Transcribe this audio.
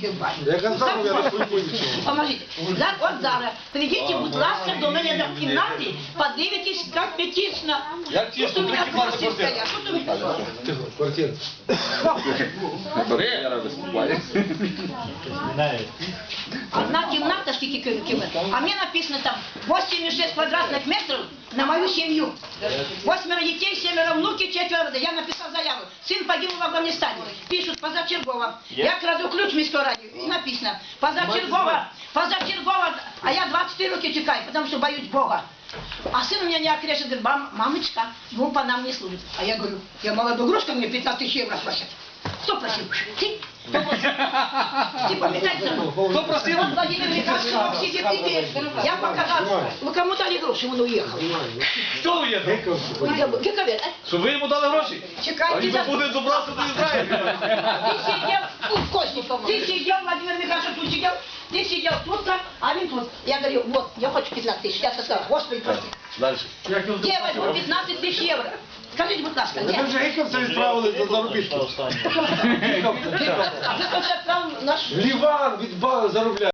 собі в баню. Я казав, я не пойму нічого. Поможіть. Так, от зараз. Прийдіть, будь ласка, до мене до кімнати, подивитесь, як петічно. Як тісно, Тут у мене три кімнати квартирка квартира. є. Що тут ви пишете? Тихо, квартира. Одна кімната, скільки ки- кімнат. А мені написано там 86 квадратних метрів на мою сім'ю. Восьмеро дітей, семеро внуків, четверо. дітей. Я написав заяву. Син погиб в Афганістані. Пишуть позачергово. Я краду ключ міської ради. І написано. Позачергово, позачергово. А я 24 роки чекаю, тому що боюсь Бога. А сын у меня не окрещен, говорит, «Мам- мамочка, двум по нам не служит. А я говорю, я молодой грушка, мне 15 тысяч евро просят. Кто просил? Ты? Ты пометай за мной. Хто просив? Вот Владимир Михайлович сидит и ты. Я показал. Вы кому дали гроши, он уехал. Що ви є? Гековед, Що ви йому дали гроші? А чекайте він за... буде добратися до Ізраїля. Ты сидел, тут Костников, ты сидел, Владимир Михайлович тут сидел, ты сидел тут, так, а він тут. Я говорю, вот, я хочу 15 тысяч. Я сказал, господи, прости. Далі. Где я возьму 15 тысяч евро? Скажите, будь ласка, Ми где? вже гейковця відправили за заробітки. А ви хочете отправив наш... В Ліван від ба- заробляє.